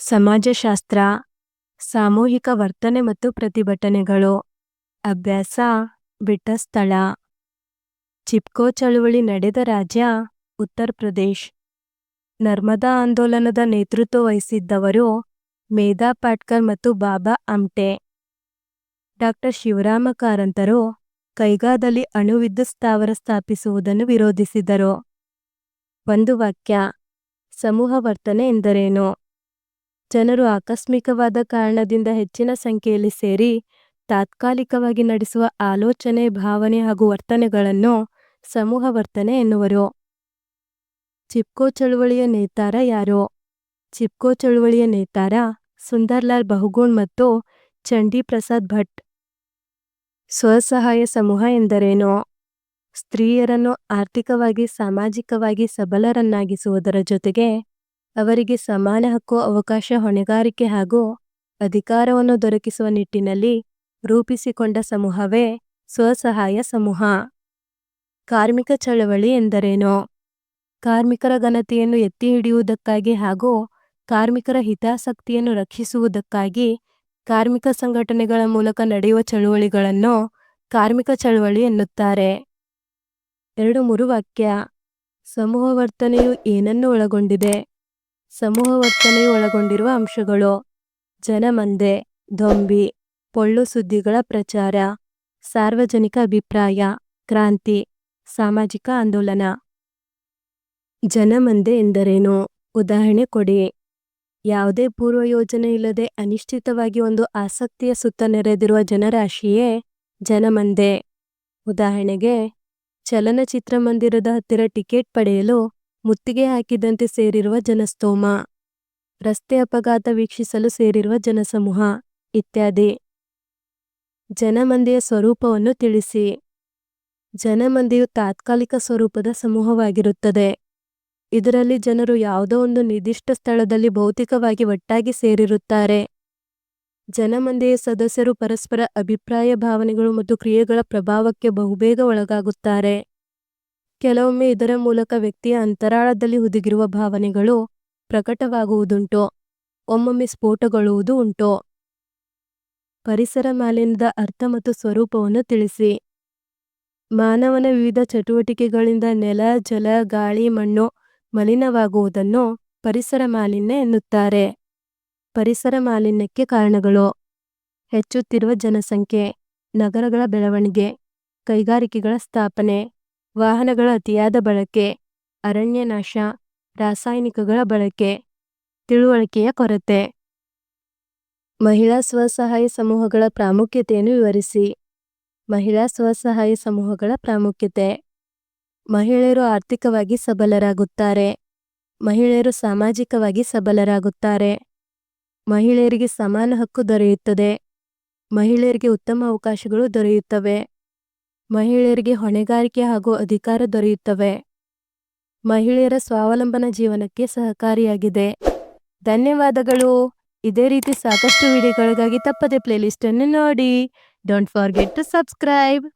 ಸಮಾಜಶಾಸ್ತ್ರ, ಸಾಮೂಹಿಕ ವರ್ತನೆ ಮತ್ತು ಪ್ರತಿಭಟನೆಗಳು, ಅಭ್ಯಾಸ, ಬಿಟ್ಟ ಸ್ಥಳ. ಚಿಪ್ಕೋ ಚಳುವಳಿ ನಡೆದ ರಾಜ್ಯ, ಉತ್ತರ ಪ್ರದೇಶ್. ನರ್ಮದಾ ಆಂದೋಲನದ ನೇತೃತ್ವ ವಹಿಸಿದ್ದವರು ಮೇಧಾ ಪಾಟ್ಕರ್ ಮತ್ತು ಬಾಬಾ ಅಮ್ಟೆ ಡಾಕ್ಟರ್ ಶಿವರಾಮ ಕಾರಂತರು ಕೈಗಾದಲ್ಲಿ ಅಣು ವಿದ್ಯುತ್ ಸ್ಥಾವರ ಸ್ಥಾಪಿಸುವುದನ್ನು ವಿರೋಧಿಸಿದರು. ಒಂದು ವಾಕ್ಯ, ಸಮೂಹ ವರ್ತನೆ ಎಂದರೇನು? ಜನರು ಆಕಸ್ಮಿಕವಾದ ಕಾರಣದಿಂದ ಹೆಚ್ಚಿನ ಸಂಖ್ಯೆಯಲ್ಲಿ ಸೇರಿ ತಾತ್ಕಾಲಿಕವಾಗಿ ನಡೆಸುವ ಆಲೋಚನೆ, ಭಾವನೆ ಹಾಗೂ ವರ್ತನೆಗಳನ್ನು ಸಮೂಹ ವರ್ತನೆ ಎನ್ನುವರು. ಚಿಪ್ಕೋ ಚಳುವಳಿಯ ನೇತಾರ ಯಾರು? ಚಿಪ್ಕೋ ಚಳುವಳಿಯ ನೇತಾರ ಸುಂದರ್ಲಾಲ್ ಬಹುಗುಣ್ ಮತ್ತು ಚಂಡಿ ಪ್ರಸಾದ್ ಭಟ್. ಸ್ವಸಹಾಯ ಸಮೂಹ ಎಂದರೇನು? ಸ್ತ್ರೀಯರನ್ನು ಆರ್ಥಿಕವಾಗಿ, ಸಾಮಾಜಿಕವಾಗಿ ಸಬಲರನ್ನಾಗಿಸುವುದರ ಜೊತೆಗೆ ಅವರಿಗೆ ಸಮಾನ ಹಕ್ಕು, ಅವಕಾಶ, ಹೊಣೆಗಾರಿಕೆ ಹಾಗೂ ಅಧಿಕಾರವನ್ನು ದೊರಕಿಸುವ ನಿಟ್ಟಿನಲ್ಲಿ ರೂಪಿಸಿಕೊಂಡ ಸಮೂಹವೇ ಸ್ವಸಹಾಯ ಸಮೂಹ. ಕಾರ್ಮಿಕ ಚಳವಳಿ ಎಂದರೇನು? ಕಾರ್ಮಿಕರ ಘನತೆಯನ್ನು ಎತ್ತಿ ಹಿಡಿಯುವುದಕ್ಕಾಗಿ ಹಾಗೂ ಕಾರ್ಮಿಕರ ಹಿತಾಸಕ್ತಿಯನ್ನು ರಕ್ಷಿಸುವುದಕ್ಕಾಗಿ ಕಾರ್ಮಿಕ ಸಂಘಟನೆಗಳ ಮೂಲಕ ನಡೆಯುವ ಚಳುವಳಿಗಳನ್ನು ಕಾರ್ಮಿಕ ಚಳವಳಿ ಎನ್ನುತ್ತಾರೆ. ಎರಡು ಮೂರು ವಾಕ್ಯ. ಸಮೂಹ ವರ್ತನೆಯು ಏನನ್ನು ಒಳಗೊಂಡಿದೆ? ಸಮೂಹ ವರ್ತನೆಯು ಒಳಗೊಂಡಿರುವ ಅಂಶಗಳು. ಜನಮಂದೆ ದೊಂಬಿ ಪೊಳ್ಳು ಸುದ್ದಿಗಳ ಪ್ರಚಾರ, ಸಾರ್ವಜನಿಕ ಅಭಿಪ್ರಾಯ, ಕ್ರಾಂತಿ, ಸಾಮಾಜಿಕ ಆಂದೋಲನ. ಜನಮಂದೆ ಎಂದರೇನು? ಉದಾಹರಣೆ ಕೊಡಿ. ಯಾವುದೇ ಪೂರ್ವ ಯೋಜನೆ ಇಲ್ಲದೆ ಅನಿಶ್ಚಿತವಾಗಿ ಒಂದು ಆಸಕ್ತಿಯ ಸುತ್ತ ನೆರೆದಿರುವ ಜನರಾಶಿಯೇ ಜನಮಂದೆ. ಉದಾಹರಣೆಗೆ ಚಲನಚಿತ್ರಮಂದಿರದ ಹತ್ತಿರ ಟಿಕೆಟ್ ಪಡೆಯಲು ಮುತ್ತಿಗೆ ಹಾಕಿದಂತೆ ಸೇರಿರುವ ಜನಸ್ತೋಮ, ರಸ್ತೆ ಅಪಘಾತ ವೀಕ್ಷಿಸಲು ಸೇರಿರುವ ಜನಸಮೂಹ ಇತ್ಯಾದಿ. ಜನಮಂದಿಯ ಸ್ವರೂಪವನ್ನು ತಿಳಿಸಿ. ಜನಮಂದಿಯು ತಾತ್ಕಾಲಿಕ ಸ್ವರೂಪದ ಸಮೂಹವಾಗಿರುತ್ತದೆ. ಇದರಲ್ಲಿ ಜನರು ಯಾವುದೋ ಒಂದು ನಿರ್ದಿಷ್ಟ ಸ್ಥಳದಲ್ಲಿ ಭೌತಿಕವಾಗಿ ಒಟ್ಟಾಗಿ ಸೇರಿರುತ್ತಾರೆ. ಜನಮಂದಿಯ ಸದಸ್ಯರು ಪರಸ್ಪರ ಅಭಿಪ್ರಾಯ ಭಾವನೆಗಳು ಮತ್ತು ಕ್ರಿಯೆಗಳ ಪ್ರಭಾವಕ್ಕೆ ಬಹುಬೇಗ ಒಳಗಾಗುತ್ತಾರೆ. ಕೆಲವೊಮ್ಮೆ ಇದರ ಮೂಲಕ ವ್ಯಕ್ತಿಯ ಅಂತರಾಳದಲ್ಲಿ ಹುದುಗಿರುವ ಭಾವನೆಗಳು ಪ್ರಕಟವಾಗುವುದುಂಟು. ಒಮ್ಮೊಮ್ಮೆ ಸ್ಫೋಟಗೊಳ್ಳುವುದು ಉಂಟು. ಪರಿಸರ ಮಾಲಿನ್ಯದ ಅರ್ಥ ಮತ್ತು ಸ್ವರೂಪವನ್ನು ತಿಳಿಸಿ. ಮಾನವನ ವಿವಿಧ ಚಟುವಟಿಕೆಗಳಿಂದ ನೆಲ, ಜಲ, ಗಾಳಿ, ಮಣ್ಣು ಮಲಿನವಾಗುವುದನ್ನು ಪರಿಸರ ಮಾಲಿನ್ಯ ಎನ್ನುತ್ತಾರೆ. ಪರಿಸರ ಮಾಲಿನ್ಯಕ್ಕೆ ಕಾರಣಗಳು. ಹೆಚ್ಚುತ್ತಿರುವ ಜನಸಂಖ್ಯೆ, ನಗರಗಳ ಬೆಳವಣಿಗೆ, ಕೈಗಾರಿಕೆಗಳ ಸ್ಥಾಪನೆ. ವಾಹನಗಳ ಅತಿಯಾದ ಬಳಕೆ ಅರಣ್ಯ ನಾಶ ರಾಸಾಯನಿಕಗಳ ಬಳಕೆ, ತಿಳುವಳಿಕೆಯ ಕೊರತೆ. ಮಹಿಳಾ ಸ್ವಸಹಾಯ ಸಮೂಹಗಳ ಪ್ರಾಮುಖ್ಯತೆಯನ್ನು ವಿವರಿಸಿ. ಮಹಿಳಾ ಸ್ವಸಹಾಯ ಸಮೂಹಗಳ ಪ್ರಾಮುಖ್ಯತೆ. ಮಹಿಳೆಯರು ಆರ್ಥಿಕವಾಗಿ ಸಬಲರಾಗುತ್ತಾರೆ. ಮಹಿಳೆಯರು ಸಾಮಾಜಿಕವಾಗಿ ಸಬಲರಾಗುತ್ತಾರೆ. ಮಹಿಳೆಯರಿಗೆ ಸಮಾನ ಹಕ್ಕು ದೊರೆಯುತ್ತದೆ. ಮಹಿಳೆಯರಿಗೆ ಉತ್ತಮ ಅವಕಾಶಗಳು ದೊರೆಯುತ್ತವೆ. ಮಹಿಳೆಯರಿಗೆ ಹೊಣೆಗಾರಿಕೆ ಹಾಗೂ ಅಧಿಕಾರ ದೊರೆಯುತ್ತವೆ. ಮಹಿಳೆಯರ ಸ್ವಾವಲಂಬನ ಜೀವನಕ್ಕೆ ಸಹಕಾರಿಯಾಗಿದೆ. ಧನ್ಯವಾದಗಳು. ಇದೇ ರೀತಿ ಸಾಕಷ್ಟು ವಿಡಿಯೋಗಳಿಗಾಗಿ ತಪ್ಪದೆ ಪ್ಲೇಲಿಸ್ಟನ್ನು ನೋಡಿ. Don't forget to subscribe